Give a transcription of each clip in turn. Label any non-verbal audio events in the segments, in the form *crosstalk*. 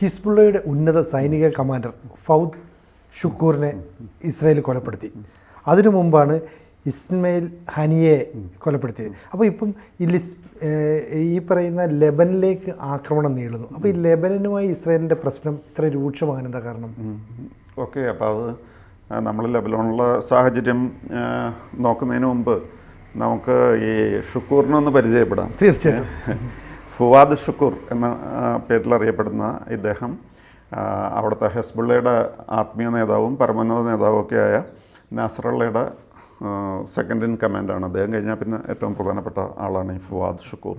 ഹിസ്ബുള്ളയുടെ ഉന്നത സൈനിക കമാൻഡർ ഫൗദ് ഷുക്കൂറിനെ ഇസ്രയേൽ കൊലപ്പെടുത്തി. അതിനു മുമ്പാണ് ഇസ്മയിൽ ഹനിയെ കൊലപ്പെടുത്തിയത്. അപ്പോൾ ഇപ്പം ഈ ലിസ് ഈ പറയുന്ന ലെബനിലേക്ക് ആക്രമണം നീളുന്നു അപ്പോൾ ഈ ലെബനനുമായി ഇസ്രയേലിന്റെ പ്രശ്നം ഇത്ര രൂക്ഷമാകാൻ എന്താ കാരണം? ഓക്കെ അപ്പോൾ അത് നമ്മൾ ലെബലോണിലെ സാഹചര്യം നോക്കുന്നതിന് മുമ്പ് നമുക്ക് ഈ ഷുക്കൂറിനൊന്ന് പരിചയപ്പെടാം. തീർച്ചയായും ഫുവാദ് ഷുക്കൂർ എന്ന പേരിൽ അറിയപ്പെടുന്ന ഇദ്ദേഹം അവിടുത്തെ ഹെസ്ബുള്ളയുടെ ആത്മീയ നേതാവും പരമോന്നത നേതാവും ഒക്കെ ആയ നാസറുള്ളയുടെ സെക്കൻഡ് ഇൻ കമാൻഡാണ് അദ്ദേഹം കഴിഞ്ഞാൽ പിന്നെ ഏറ്റവും പ്രധാനപ്പെട്ട ആളാണ് ഈ ഫുവാദ് ഷുക്കൂർ.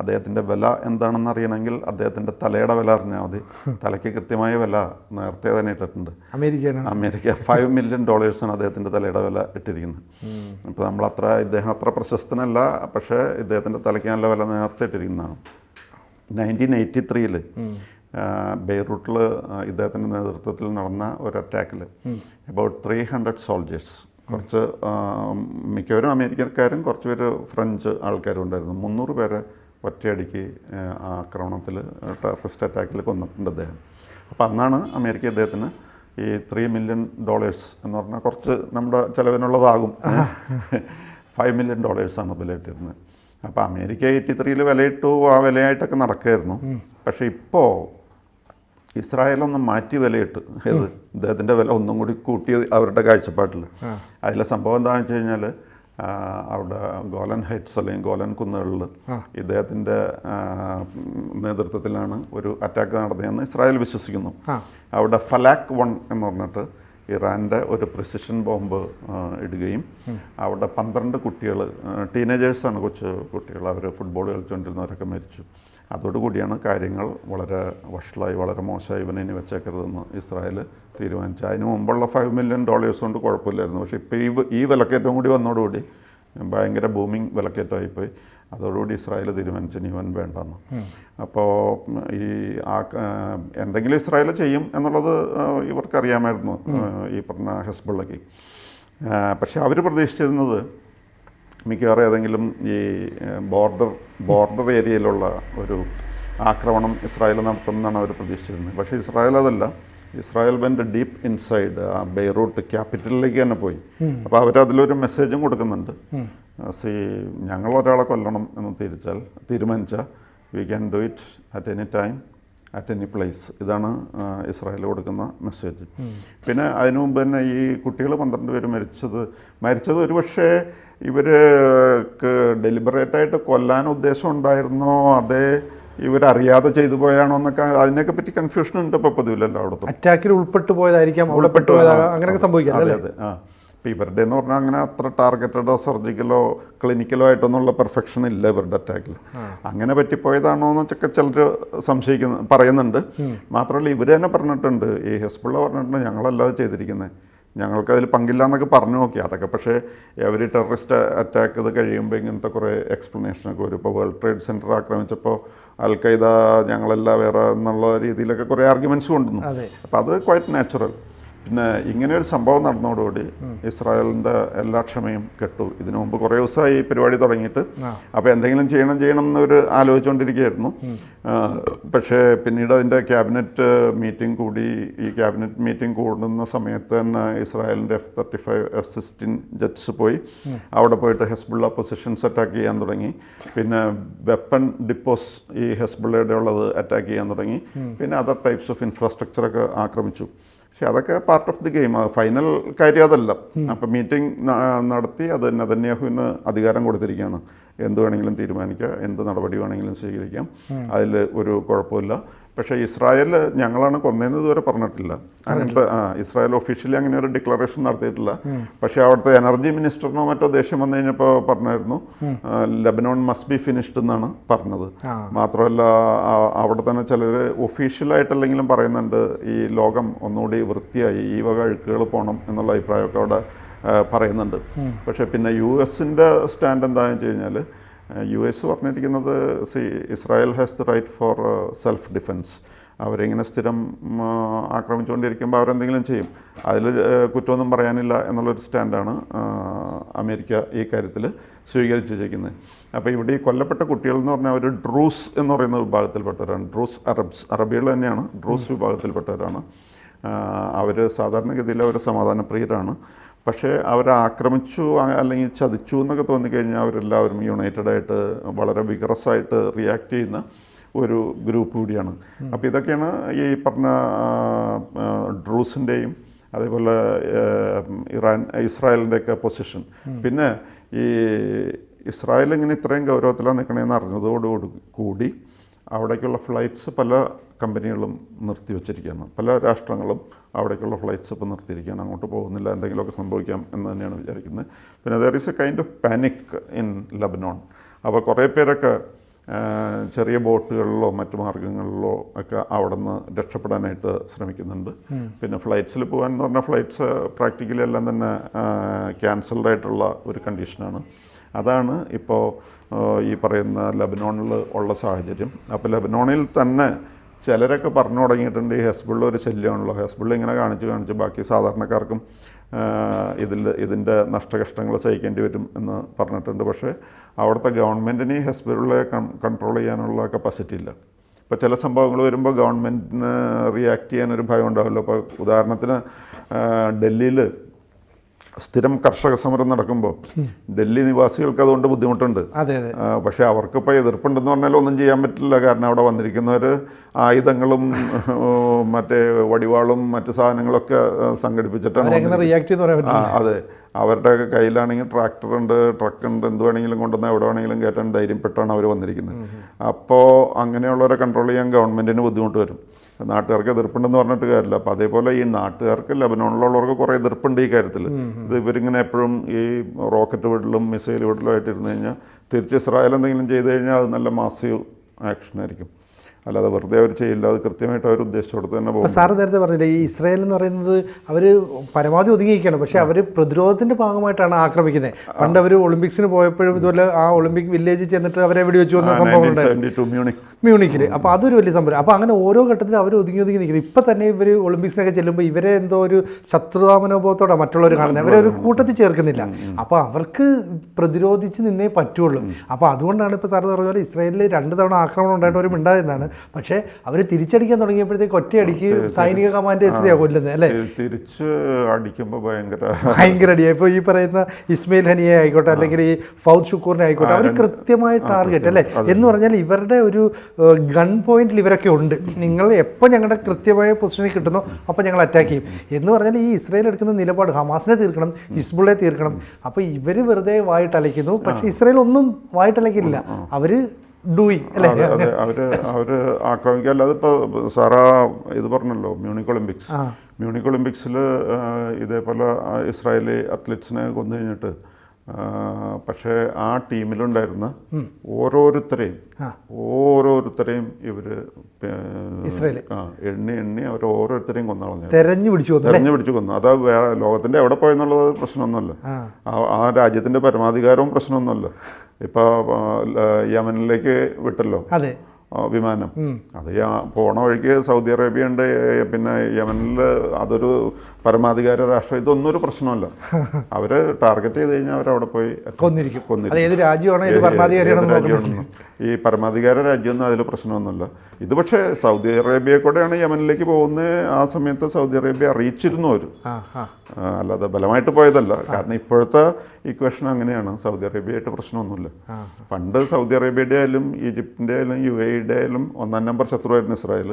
അദ്ദേഹത്തിന്റെ വില എന്താണെന്ന് അറിയണമെങ്കിൽ അദ്ദേഹത്തിന്റെ തലയുടെ വില അറിഞ്ഞാൽ മതി. തലയ്ക്ക് കൃത്യമായ വില നേരത്തെ തന്നെ ഇട്ടിട്ടുണ്ട്. അമേരിക്ക അമേരിക്ക ഫൈവ് മില്യൺ ഡോളേഴ്സാണ് അദ്ദേഹത്തിന്റെ തലയുടെ വില ഇട്ടിരിക്കുന്നത്. അപ്പോൾ നമ്മൾ അത്ര ഇദ്ദേഹം അത്ര പ്രശസ്തനല്ല പക്ഷേ ഇദ്ദേഹത്തിന്റെ തലയ്ക്ക് നല്ല വില നേരത്തെ ഇട്ടിരിക്കുന്നതാണ്. നയന്റീൻ എയ്റ്റി ത്രീയിൽ ബെയ്റൂട്ടിൽ ഇദ്ദേഹത്തിന്റെ നേതൃത്വത്തിൽ നടന്ന ഒരു അറ്റാക്കിൽ അബൌട്ട് ത്രീ ഹൺഡ്രഡ് സോൾജേഴ്സ് കുറച്ച് മിക്കവരും അമേരിക്കക്കാരും കുറച്ച് പേര് ഫ്രഞ്ച് ആൾക്കാരും ഉണ്ടായിരുന്നു. മുന്നൂറ് പേരെ ഒറ്റയടിക്ക് ആക്രമണത്തിൽ ടെററിസ്റ്റ് അറ്റാക്കിൽ കൊന്നിട്ടുണ്ട് അദ്ദേഹം. അപ്പോൾ അന്നാണ് അമേരിക്ക അദ്ദേഹത്തിന് ഈ ത്രീ മില്യൺ ഡോളേഴ്സ് എന്ന് പറഞ്ഞാൽ കുറച്ച് നമ്മുടെ ചിലവിനുള്ളതാകും. ഫൈവ് മില്യൺ ഡോളേഴ്സാണ് വിലയിട്ടിരുന്നത് അപ്പോൾ അമേരിക്ക എയ്റ്റി ത്രീയിൽ വിലയിട്ടു ആ വിലയായിട്ടൊക്കെ നടക്കുമായിരുന്നു പക്ഷേ ഇപ്പോൾ ഇസ്രായേലൊന്ന് മാറ്റി വിലയിട്ട്. ഇത് ഇദ്ദേഹത്തിന്റെ വില ഒന്നും കൂടി കൂട്ടി അവരുടെ കാഴ്ചപ്പാട്ടിൽ അതിലെ സംഭവം എന്താണെന്ന് വെച്ച് കഴിഞ്ഞാൽ അവിടെ ഗോലൻ ഹൈറ്റ്സ് അല്ലെങ്കിൽ ഗോലൻ കുന്നുകളിൽ ഇദ്ദേഹത്തിന്റെ നേതൃത്വത്തിലാണ് ഒരു അറ്റാക്ക് നടന്നതെന്ന് ഇസ്രായേൽ വിശ്വസിക്കുന്നു. അവിടെ ഫലാക്ക് വൺ എന്ന് പറഞ്ഞിട്ട് ഇറാന്റെ ഒരു പ്രിസിഷൻ ബോംബ് ഇടുകയും അവിടെ പന്ത്രണ്ട് കുട്ടികൾ ടീനേജേഴ്സാണ് കൊച്ചു കുട്ടികൾ. അവർ ഫുട്ബോൾ കളിച്ചുകൊണ്ടിരുന്നവരൊക്കെ മരിച്ചു. അതോടുകൂടിയാണ് കാര്യങ്ങൾ വളരെ വഷളായി വളരെ മോശമായി ഇവനെ ഇനി വെച്ചേക്കരുതെന്ന് ഇസ്രായേൽ തീരുമാനിച്ചു അതിന് മുമ്പുള്ള ഫൈവ് മില്യൺ ഡോളേഴ്സ് കൊണ്ട് കുഴപ്പമില്ലായിരുന്നു. പക്ഷേ ഇപ്പോൾ ഈ ഈ വിലക്കയറ്റം കൂടി വന്നതോടുകൂടി ഭയങ്കര ബൂമിങ് വിലക്കയറ്റമായിപ്പോയി. അതോടുകൂടി ഇസ്രായേൽ തീരുമാനിച്ചു ഇവൻ വേണ്ടെന്ന്. അപ്പോൾ ഈ ആ എന്തെങ്കിലും ഇസ്രായേൽ ചെയ്യും എന്നുള്ളത് ഇവർക്കറിയാമായിരുന്നു ഈ പറഞ്ഞ ഹെസ്ബിളിലേക്ക് പക്ഷേ അവർ പ്രതീക്ഷിച്ചിരുന്നത് മിക്കവാറും ഏതെങ്കിലും ഈ ബോർഡർ ബോർഡർ ഏരിയയിലുള്ള ഒരു ആക്രമണം ഇസ്രായേൽ നടത്തുമെന്നാണ് അവർ പ്രതീക്ഷിച്ചിരുന്നത്. പക്ഷേ ഇസ്രായേൽ അതല്ല. ഇസ്രായേൽ വെന്റ് ഡീപ്പ് ഇൻസൈഡ് ആ ബെയ്റൂട്ട് ക്യാപിറ്റലിലേക്ക് തന്നെ പോയി. അപ്പോൾ അവരതിലൊരു മെസ്സേജും കൊടുക്കുന്നുണ്ട്. സി ഞങ്ങൾ ഒരാളെ കൊല്ലണം എന്ന് തിരിച്ചാൽ തീരുമാനിച്ചാൽ we can do it at any time at any place ഇതാണ് ഇസ്രായേൽ കൊടുക്കുന്ന മെസ്സേജ് പിന്നെ അതിനു മുമ്പ് തന്നെ ഈ കുട്ടികൾ പന്ത്രണ്ട് പേര് മരിച്ചത്. മരിച്ചത് ഒരുപക്ഷെ ഇവർക്ക് ഡെലിബറേറ്റായിട്ട് കൊല്ലാൻ ഉദ്ദേശം ഉണ്ടായിരുന്നോ? അതേ ഇവരറിയാതെ ചെയ്തു പോയാണോ എന്നൊക്കെ അതിനൊക്കെ പറ്റി കൺഫ്യൂഷൻ ഉണ്ട് ഇപ്പോൾ പൊതുവില്ലല്ലോ അവിടുത്തെ. അറ്റാക്കിൽ ഉൾപ്പെട്ടു പോയതായിരിക്കാം ഉൾപ്പെട്ടു പോയതാണ് അങ്ങനെയൊക്കെ സംഭവിക്കാം അതെ അതെ ആ. ഇപ്പം ഇവരുടെ എന്ന് പറഞ്ഞാൽ അങ്ങനെ അത്ര ടാർഗറ്റഡോ സർജിക്കലോ ക്ലിനിക്കലോ ആയിട്ടൊന്നുള്ള പെർഫെക്ഷൻ ഇല്ല ഇവരുടെ അറ്റാക്കിൽ അങ്ങനെ പറ്റിപ്പോയതാണോ എന്നൊക്കെ ചിലർ സംശയിക്കുന്ന പറയുന്നുണ്ട്. മാത്രമല്ല ഇവർ തന്നെ പറഞ്ഞിട്ടുണ്ട് ഈ ഹെസ്ബുള്ള പറഞ്ഞിട്ടുണ്ട് ഞങ്ങളല്ലാതെ ചെയ്തിരിക്കുന്നത് ഞങ്ങൾക്ക് അതിൽ പങ്കില്ല എന്നൊക്കെ പറഞ്ഞു നോക്കി. അതൊക്കെ പക്ഷേ അവർ ടെററിസ്റ്റ് അറ്റാക്ക് ഇത് കഴിയുമ്പോൾ ഇങ്ങനത്തെ കുറേ എക്സ്പ്ലനേഷനൊക്കെ വരും. ഇപ്പോൾ വേൾഡ് ട്രേഡ് സെന്റർ ആക്രമിച്ചപ്പോൾ അൽ ഖൈദ ഞങ്ങളെല്ലാം വേറെ എന്നുള്ള രീതിയിലൊക്കെ കുറേ ആർഗ്യുമെന്റ്സ് കൊണ്ടുവന്നു. അപ്പോൾ അത് ക്വൈറ്റ് നാച്ചുറൽ പിന്നെ ഇങ്ങനെ ഒരു സംഭവം നടന്നതോടുകൂടി ഇസ്രായേലിന്റെ എല്ലാ ക്ഷമയും കെട്ടു. ഇതിനു മുമ്പ് കുറേ ദിവസമായി ഈ പരിപാടി തുടങ്ങിയിട്ട്. അപ്പോൾ എന്തെങ്കിലും ചെയ്യണം ചെയ്യണം എന്നവർ ആലോചിച്ചുകൊണ്ടിരിക്കുകയായിരുന്നു. പക്ഷേ പിന്നീട് അതിന്റെ ക്യാബിനറ്റ് മീറ്റിംഗ് കൂടി ഈ ക്യാബിനറ്റ് മീറ്റിംഗ് കൂടുന്ന സമയത്ത് തന്നെ ഇസ്രായേലിന്റെ F thirty five F sixteen jets പോയി അവിടെ പോയിട്ട് ഹെസ്ബുള്ള പൊസിഷൻസ് അറ്റാക്ക് ചെയ്യാൻ തുടങ്ങി. പിന്നെ വെപ്പൺ ഡിപ്പോസ് ഈ ഹെസ്ബുള്ളയുടെ ഉള്ളത് അറ്റാക്ക് ചെയ്യാൻ തുടങ്ങി. പിന്നെ അതർ ടൈപ്സ് ഓഫ് ഇൻഫ്രാസ്ട്രക്ചറൊക്കെ ആക്രമിച്ചു. പക്ഷെ അതൊക്കെ part of the game final കാര്യം അതല്ല. അപ്പം മീറ്റിംഗ് നടത്തി അത് നെതന്യാഹുവിന് അധികാരം കൊടുത്തിരിക്കുകയാണ്. എന്ത് വേണമെങ്കിലും തീരുമാനിക്കുക എന്ത് നടപടി വേണമെങ്കിലും സ്വീകരിക്കാം. അതിൽ ഒരു കുഴപ്പമില്ല. പക്ഷേ ഇസ്രായേൽ ഞങ്ങളാണ് കൊന്നതെന്ന് ഇതുവരെ പറഞ്ഞിട്ടില്ല. അങ്ങനത്തെ ആ ഇസ്രായേൽ ഒഫീഷ്യലി അങ്ങനെ ഒരു ഡിക്ലറേഷൻ നടത്തിയിട്ടില്ല. പക്ഷേ അവിടുത്തെ എനർജി മിനിസ്റ്ററിനോ മറ്റോ ദേഷ്യം വന്നു കഴിഞ്ഞപ്പോൾ പറഞ്ഞായിരുന്നു ലബനോൺ മസ്റ്റ് ബി ഫിനിഷ്ഡ് എന്നാണ് പറഞ്ഞത്. മാത്രമല്ല അവിടെ തന്നെ ചിലർ ഒഫീഷ്യലായിട്ടല്ലെങ്കിലും പറയുന്നുണ്ട് ഈ ലോകം ഒന്നുകൂടി വൃത്തിയായി ഈ വക അഴുക്കുകൾ പോകണം എന്നുള്ള അഭിപ്രായമൊക്കെ അവിടെ പറയുന്നുണ്ട്. പക്ഷേ പിന്നെ യു എസിന്റെ സ്റ്റാൻഡ് എന്താണെന്ന് വെച്ച് കഴിഞ്ഞാൽ യു എസ് പറഞ്ഞിരിക്കുന്നത് see Israel has the right for self defence അവരിങ്ങനെ സ്ഥിരം ആക്രമിച്ചുകൊണ്ടിരിക്കുമ്പോൾ അവരെന്തെങ്കിലും ചെയ്യും. അതിൽ കുറ്റമൊന്നും പറയാനില്ല എന്നുള്ളൊരു സ്റ്റാൻഡാണ് അമേരിക്ക ഈ കാര്യത്തിൽ സ്വീകരിച്ചു വെച്ചിരിക്കുന്നത്. അപ്പോൾ ഇവിടെ ഈ കൊല്ലപ്പെട്ട കുട്ടികൾ എന്ന് പറഞ്ഞാൽ അവർ ഡ്രൂസ് എന്ന് പറയുന്ന വിഭാഗത്തിൽപ്പെട്ടവരാണ്. Druze Arabs. അറബികൾ തന്നെയാണ്. ഡ്രൂസ് വിഭാഗത്തിൽപ്പെട്ടവരാണ്. അവർ സാധാരണഗതിയിൽ അവർ സമാധാനപ്രിയരാണ്. പക്ഷേ അവരെ ആക്രമിച്ചു അല്ലെങ്കിൽ ചതിച്ചു എന്നൊക്കെ തോന്നിക്കഴിഞ്ഞാൽ അവരെല്ലാവരും യുണൈറ്റഡ് ആയിട്ട് വളരെ വിഗ്രസ് ആയിട്ട് റിയാക്ട് ചെയ്യുന്ന ഒരു ഗ്രൂപ്പ് കൂടിയാണ്. അപ്പോൾ ഇതൊക്കെയാണ് ഈ പറഞ്ഞ ഡ്രൂസിന്റെയും അതേപോലെ ഇറാൻ ഇറാൻ ഇസ്രായേലിന്റെയൊക്കെ പൊസിഷൻ പിന്നെ ഈ ഇസ്രായേൽ ഇങ്ങനെ ഇത്രയും ഗൗരവത്തിലാണ് നിൽക്കണമെന്ന് അറിഞ്ഞതോടുകൂടി കൂടി അവിടേക്കുള്ള ഫ്ലൈറ്റ്സ് പല കമ്പനികളും നിർത്തിവെച്ചിരിക്കുകയാണ് പല രാഷ്ട്രങ്ങളും അവിടേക്കുള്ള ഫ്ലൈറ്റ്സ് ഇപ്പോൾ നിർത്തിയിരിക്കുകയാണ്. അങ്ങോട്ട് പോകുന്നില്ല എന്തെങ്കിലുമൊക്കെ സംഭവിക്കാം എന്ന് തന്നെയാണ് വിചാരിക്കുന്നത്. പിന്നെ there is a kind of panic in Lebanon അപ്പോൾ കുറേ പേരൊക്കെ ചെറിയ ബോട്ടുകളിലോ മറ്റു മാർഗങ്ങളിലോ ഒക്കെ അവിടെ നിന്ന് രക്ഷപ്പെടാനായിട്ട് ശ്രമിക്കുന്നുണ്ട്. പിന്നെ ഫ്ലൈറ്റ്സിൽ പോകാൻ എന്ന് പറഞ്ഞാൽ ഫ്ലൈറ്റ്സ് പ്രാക്ടിക്കലി എല്ലാം തന്നെ ക്യാൻസൽഡ് ആയിട്ടുള്ള ഒരു കണ്ടീഷനാണ് അതാണ് ഇപ്പോൾ ഈ പറയുന്ന ലബനോണിൽ ഉള്ള സാഹചര്യം. അപ്പോൾ ലബനോണിൽ തന്നെ ചിലരൊക്കെ പറഞ്ഞു തുടങ്ങിയിട്ടുണ്ട് ഈ ഹെസ്ബിൾ ഒരു ശല്യമാണല്ലോ. ഹെസ്ബിൾ ഇങ്ങനെ കാണിച്ച് കാണിച്ച് ബാക്കി സാധാരണക്കാർക്കും ഇതിൽ ഇതിന്റെ നഷ്ടകഷ്ടങ്ങൾ സഹിക്കേണ്ടി വരും എന്ന് പറഞ്ഞിട്ടുണ്ട്. പക്ഷേ അവിടുത്തെ ഗവൺമെന്റിന് ഈ ഹെസ്ബിളിലെ കൺട്രോൾ ചെയ്യാനുള്ള കപ്പാസിറ്റി ഇല്ല. ഇപ്പോൾ ചില സംഭവങ്ങൾ വരുമ്പോൾ ഗവൺമെന്റിന് റിയാക്ട് ചെയ്യാനൊരു ഭയം ഉണ്ടാവില്ല ഇപ്പോൾ ഉദാഹരണത്തിന് ഡൽഹിയിൽ സ്ഥിരം കർഷക സമരം നടക്കുമ്പോൾ ഡൽഹി നിവാസികൾക്ക് അതുകൊണ്ട് ബുദ്ധിമുട്ടുണ്ട്. പക്ഷേ അവർക്കിപ്പോൾ എതിർപ്പുണ്ടെന്ന് പറഞ്ഞാൽ ഒന്നും ചെയ്യാൻ പറ്റില്ല. കാരണം അവിടെ വന്നിരിക്കുന്നവർ ആയുധങ്ങളും മറ്റേ വടിവാളും മറ്റു സാധനങ്ങളൊക്കെ സംഘടിപ്പിച്ചിട്ടാണ് അതെ. അവരുടെ കയ്യിലാണെങ്കിൽ ട്രാക്ടർ ഉണ്ട് ട്രക്ക് ഉണ്ട് എന്ത് വേണമെങ്കിലും കൊണ്ടുവന്ന് എവിടെ വേണമെങ്കിലും കയറ്റാൻ ധൈര്യപ്പെട്ടാണ് അവർ വന്നിരിക്കുന്നത്. അപ്പോൾ അങ്ങനെയുള്ളവരെ കൺട്രോൾ ചെയ്യാൻ ഗവൺമെന്റിന് ബുദ്ധിമുട്ട് വരും. നാട്ടുകാർക്ക് എതിർപ്പുണ്ടെന്ന് പറഞ്ഞിട്ട് കാര്യമില്ല. അപ്പോൾ അതേപോലെ ഈ നാട്ടുകാർക്ക് ലബനോണിലുള്ളവർക്ക് കുറേ എതിർപ്പുണ്ട് ഈ കാര്യത്തിൽ. ഇത് ഇവരിങ്ങനെ എപ്പോഴും ഈ റോക്കറ്റ് വീട്ടിലും മിസൈൽ വീട്ടിലും ആയിട്ട് ഇരുന്ന് കഴിഞ്ഞാൽ തിരിച്ച് ഇസ്രായേൽ എന്തെങ്കിലും ചെയ്ത് കഴിഞ്ഞാൽ അത് നല്ല മാസീവ് ആക്ഷൻ ആയിരിക്കും. അല്ലാതെ വെറുതെ അവർ ചെയ്യില്ല അത് കൃത്യമായിട്ട് അവർ ഉദ്ദേശിച്ചോടത്ത് തന്നെ പോകും. സാർ നേരത്തെ പറഞ്ഞില്ലേ ഈ ഇസ്രായേൽ എന്ന് പറയുന്നത് അവർ പരമാവധി ഒതുങ്ങിയിരിക്കുകയാണ്. പക്ഷേ അവർ പ്രതിരോധത്തിന്റെ ഭാഗമായിട്ടാണ് ആക്രമിക്കുന്നത്. പണ്ട് അവർ ഒളിമ്പിക്സിന് പോയപ്പോഴും ഇതുപോലെ ആ ഒളിമ്പിക് വില്ലേജിൽ ചെന്നിട്ട് അവരെ വെടിവെച്ചു വന്ന സംഭവം മ്യൂണിക്കിൽ അപ്പോൾ അതൊരു വലിയ സംഭവം. അപ്പോൾ അങ്ങനെ ഓരോ ഘട്ടത്തിലും അവർ ഒതുങ്ങി ഒതുങ്ങി നിൽക്കുന്നത് ഇപ്പം തന്നെ ഇവർ ഒളിമ്പിക്സിനൊക്കെ ചെല്ലുമ്പോൾ ഇവരെ എന്തോ ഒരു ശത്രുതാമനോഭവത്തോടെ മറ്റുള്ളവർ കാണുന്നത്. അവരെ ഒരു കൂട്ടത്തിൽ ചേർക്കുന്നില്ല. അപ്പോൾ അവർക്ക് പ്രതിരോധിച്ച് നിന്നേ പറ്റുള്ളൂ. അപ്പോൾ അതുകൊണ്ടാണ് ഇപ്പോൾ സാർ പറഞ്ഞ പോലെ ഇസ്രായേലിൽ രണ്ട് തവണ ആക്രമണം ഉണ്ടായിട്ട് അവർ മിണ്ടാതെന്നാണ് പക്ഷേ അവർ തിരിച്ചടിക്കാൻ തുടങ്ങിയപ്പോഴത്തേക്ക് ഒറ്റയടിക്ക് സൈനിക കമാൻഡേഴ്സിനെയാണ് കൊല്ലുന്നത് അല്ലേ? തിരിച്ച് അടിക്കുമ്പോൾ ഭയങ്കര ഭയങ്കര അടിയാണ് ഇപ്പോൾ ഈ പറയുന്ന ഇസ്മയിൽ ഹനിയെ ആയിക്കോട്ടെ അല്ലെങ്കിൽ ഈ ഫൗദ് ഷുക്കൂറിനെ ആയിക്കോട്ടെ അവർ കൃത്യമായ ടാർഗറ്റ് അല്ലേ? എന്ന് പറഞ്ഞാൽ ഇവരുടെ ഒരു ഗൺ പോയിന്റിൽ ഇവരൊക്കെ ഉണ്ട്. നിങ്ങൾ എപ്പോൾ ഞങ്ങളുടെ കൃത്യമായ പൊസിഷനിൽ കിട്ടുന്നു അപ്പോൾ ഞങ്ങൾ അറ്റാക്ക് ചെയ്യും. എന്ന് പറഞ്ഞാൽ ഈ ഇസ്രയേൽ എടുക്കുന്ന നിലപാട് ഹമാസിനെ തീർക്കണം ഹിസ്ബുളെ തീർക്കണം. അപ്പോൾ ഇവർ വെറുതെ വായിട്ടലയ്ക്കുന്നു. പക്ഷേ ഇസ്രയേൽ ഒന്നും വായിട്ടലയ്ക്കില്ല. അവർ ഡൂയിങ് അല്ലേ? അതെ അവർ അവർ അവർ ആക്രമിക്കുക അല്ലാതെ ഇപ്പോൾ സാറാ ഇത് പറഞ്ഞല്ലോ മ്യൂണിക് ഒളിമ്പിക്സ് മ്യൂണിക് ഒളിമ്പിക്സിൽ ഇതേപോലെ ഇസ്രായേലി അത്ലറ്റ്സിനെ കൊന്നു കഴിഞ്ഞിട്ട് പക്ഷേ ആ ടീമിലുണ്ടായിരുന്ന ഓരോരുത്തരെയും ഓരോരുത്തരെയും ഇവർ. എണ്ണി എണ്ണി അവർ ഓരോരുത്തരെയും കൊന്നു തെരഞ്ഞു പിടിച്ചു തെരഞ്ഞു പിടിച്ചു കൊന്നു. അത് വേറെ ലോകത്തിന്റെ എവിടെ പോയെന്നുള്ളത് പ്രശ്നമൊന്നുമല്ല. ആ രാജ്യത്തിന്റെ പരമാധികാരവും പ്രശ്നമൊന്നുമല്ല. ഇപ്പോൾ യമനിലേക്ക് വിട്ടല്ലോ. അതെ. വിമാനം അത് പോണ വഴിക്ക് സൗദി അറേബ്യ ഉണ്ട് പിന്നെ യമനിൽ അതൊരു പരമാധികാര രാഷ്ട്രം ഇതൊന്നും ഒരു പ്രശ്നമല്ല. *laughs* അവർ ടാർഗറ്റ് ചെയ്ത് കഴിഞ്ഞാൽ അവരവിടെ പോയി കൊന്നിരിക്കും. കൊന്നിരിക്കും. ഈ പരമാധികാര രാജ്യമൊന്നും അതിൽ പ്രശ്നമൊന്നുമില്ല. ഇത് പക്ഷേ സൗദി അറേബ്യ കൂടെയാണ് യമനിലേക്ക് പോകുന്നത്. ആ സമയത്ത് സൗദി അറേബ്യ അറിയിച്ചിരുന്നു അവർ അല്ലാതെ ബലമായിട്ട് പോയതല്ല. കാരണം ഇപ്പോഴത്തെ ഇക്വേഷൻ അങ്ങനെയാണ്. സൗദി അറേബ്യയായിട്ട് പ്രശ്നമൊന്നുമില്ല. പണ്ട് സൗദി അറേബ്യയുടെ ആയാലും ഈജിപ്തിന്റെ ആയാലും യു എയുടെ ആയാലും ഒന്നാം നമ്പർ ശത്രുവായിരുന്നു ഇസ്രായേൽ.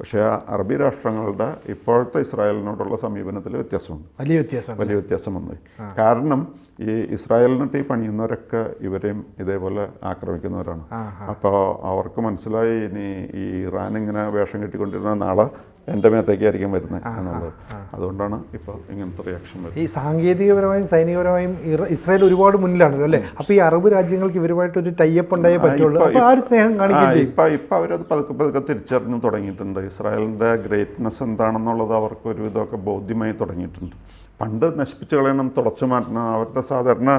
പക്ഷേ ആ അറബി രാഷ്ട്രങ്ങളുടെ ഇപ്പോഴത്തെ ഇസ്രായേലിനോടുള്ള സമീപനത്തിൽ വ്യത്യാസമുണ്ട്. വലിയ വ്യത്യാസം വലിയ വ്യത്യാസം വന്നു കാരണം ഈ ഇസ്രായേലിനിട്ട് ഈ പണിയുന്നവരൊക്കെ ഇവരെയും ഇതേപോലെ ആക്രമിക്കുന്നവരാണ്. അപ്പോൾ അവർക്ക് മനസ്സിലായി ഇനി ഈ ഇറാൻ ഇങ്ങനെ വേഷം കെട്ടിക്കൊണ്ടിരുന്ന നാളെ എന്റെ മേത്തേക്കായിരിക്കും വരുന്നത് എന്നുള്ളത്. അതുകൊണ്ടാണ് ഇപ്പോൾ ഇങ്ങനത്തെ റിയാക്ഷൻ വരുന്നത്. ഈ സാങ്കേതികപരമായും സൈനികപരമായും ഇസ്രായേൽ ഒരുപാട് മുന്നിലാണല്ലോ അല്ലേ? അപ്പോൾ ഈ അറബ് രാജ്യങ്ങൾക്ക് ഇവരുമായിട്ട് ഒരു ടൈപ്പ് ഉണ്ടായേ പറ്റുള്ളൂ. അപ്പോൾ ആ ഒരു സ്നേഹം കാണിക്കുകയും ഇപ്പം ഇപ്പം അവരത് പതുക്കെ പതുക്കെ തിരിച്ചറിഞ്ഞു തുടങ്ങിയിട്ടുണ്ട്. ഇസ്രായേലിന്റെ ഗ്രേറ്റ്നെസ് എന്താണെന്നുള്ളത് അവർക്ക് ഒരു ഒരുവിധമൊക്കെ ബോധ്യമായി തുടങ്ങിയിട്ടുണ്ട്. പണ്ട് നശിപ്പിച്ച് കളയണം തുടച്ചു മാറ്റണം അവരുടെ സാധാരണ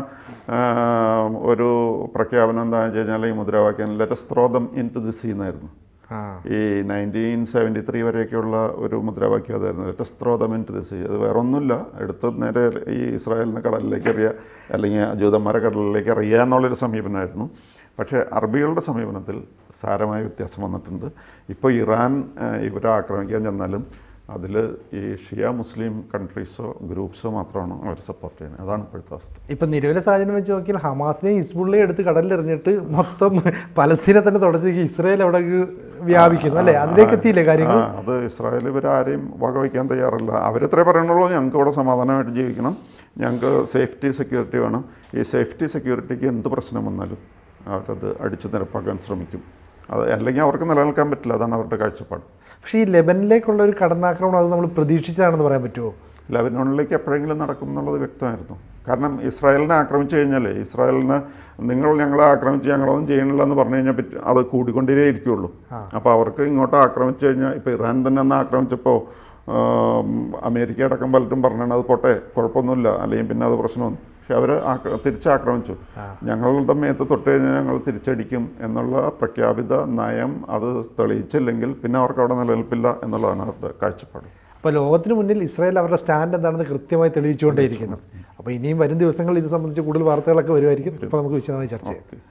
ഒരു പ്രഖ്യാപനം എന്താണെന്ന് വെച്ച് കഴിഞ്ഞാൽ ഈ മുദ്രാവാക്യം let's throw them into the ചെയ്യുന്നതായിരുന്നു ഈ നയന്റീൻ സെവന്റി ത്രീ വരെയൊക്കെയുള്ള ഒരു മുദ്രാവാക്യം അതായിരുന്നു. ടെസ്ത്രോതമെന്റ് ദിസ് അത് വേറെ ഒന്നുമില്ല എടുത്ത് നേരെ ഈ ഇസ്രായേലിനെ കടലിലേക്ക് എറിയുക അല്ലെങ്കിൽ ജൂതന്മാരെ കടലിലേക്ക് എറിയുക എന്നുള്ളൊരു സമീപനമായിരുന്നു. പക്ഷേ അറബികളുടെ സമീപനത്തിൽ സാരമായ വ്യത്യാസം വന്നിട്ടുണ്ട്. ഇപ്പോൾ ഇറാൻ ഇവരെ ആക്രമിക്കാൻ ചെന്നാലും അതിൽ ഈ ഷിയ മുസ്ലിം കൺട്രീസോ ഗ്രൂപ്പ്സോ മാത്രമാണ് അവർ സപ്പോർട്ട് ചെയ്യുന്നത്. അതാണ് ഇപ്പോഴത്തെ അവസ്ഥ. ഇപ്പം നിലവിലെ സാഹചര്യം വെച്ച് നോക്കിയാൽ ഹമാസിനെ ഹിസ്ബുള്ളയും എടുത്ത് കടലിലെറിഞ്ഞിട്ട് മൊത്തം പലസ്തീനെ തന്നെ തുടച്ച് ഇസ്രായേൽ അവിടെ വ്യാപിക്കുന്നു അല്ലേ? അതിലേക്ക് എത്തിയില്ലേ കാര്യങ്ങൾ? അത് ഇസ്രായേൽ ഇവർ ആരെയും വകവയ്ക്കാൻ തയ്യാറല്ല അവരെത്രേ പറയണുള്ളൂ ഞങ്ങൾക്ക് ഇവിടെ സമാധാനമായിട്ട് ജീവിക്കണം ഞങ്ങൾക്ക് സേഫ്റ്റി സെക്യൂരിറ്റി വേണം. ഈ സേഫ്റ്റി സെക്യൂരിറ്റിക്ക് എന്ത് പ്രശ്നം വന്നാലും അവരത് അടിച്ചു നിരപ്പാക്കാൻ ശ്രമിക്കും. അത് അല്ലെങ്കിൽ അവർക്ക് നിലനിൽക്കാൻ പറ്റില്ല അതാണ് അവരുടെ കാഴ്ചപ്പാട്. പക്ഷേ ഈ ലെബനിലേക്കുള്ള ഒരു കടന്നാക്രമണം അത് നമ്മൾ പ്രതീക്ഷിച്ചതാണെന്ന് പറയാൻ പറ്റുമോ? ലെബനോണിലേക്ക് എപ്പോഴെങ്കിലും നടക്കും എന്നുള്ളത് വ്യക്തമായിരുന്നു. കാരണം ഇസ്രായേലിനെ ആക്രമിച്ചു കഴിഞ്ഞാൽ ഇസ്രായേലിന് നിങ്ങൾ ഞങ്ങളെ ആക്രമിച്ച് ഞങ്ങളൊന്നും ചെയ്യണില്ല എന്ന് പറഞ്ഞു കഴിഞ്ഞാൽ പറ്റും അത് കൂടിക്കൊണ്ടേ ഇരിക്കുള്ളൂ അപ്പോൾ അവർക്ക് ഇങ്ങോട്ട് ആക്രമിച്ചു കഴിഞ്ഞാൽ ഇപ്പോൾ ഇറാൻ തന്നെ അന്ന് ആക്രമിച്ചപ്പോൾ അമേരിക്ക അടക്കം പലരും പറഞ്ഞാണ് അത് പോട്ടെ കുഴപ്പമൊന്നുമില്ല അല്ലെങ്കിൽ പിന്നെ അത് പ്രശ്നമൊന്നും പക്ഷെ അവർ തിരിച്ചാക്രമിച്ചു. ഞങ്ങളുടെ മേത്ത് തൊട്ട് കഴിഞ്ഞാൽ ഞങ്ങൾ തിരിച്ചടിക്കും എന്നുള്ള പ്രഖ്യാപിത നയം അത് തെളിയിച്ചില്ലെങ്കിൽ പിന്നെ അവർക്ക് അവിടെ നിലനിൽപ്പില്ല എന്നുള്ളതാണ് അവരുടെ കാഴ്ചപ്പാട്. അപ്പോൾ ലോകത്തിന് മുന്നിൽ ഇസ്രായേൽ അവരുടെ സ്റ്റാൻഡ് എന്താണെന്ന് കൃത്യമായി തെളിയിച്ചുകൊണ്ടേയിരിക്കുന്നു. അപ്പോൾ ഇനിയും വരും ദിവസങ്ങളിൽ ഇത് സംബന്ധിച്ച് കൂടുതൽ വാർത്തകളൊക്കെ വരുമായിരിക്കും. ഇപ്പോൾ നമുക്ക് വിശദമായി ചർച്ച ചെയ്യാം.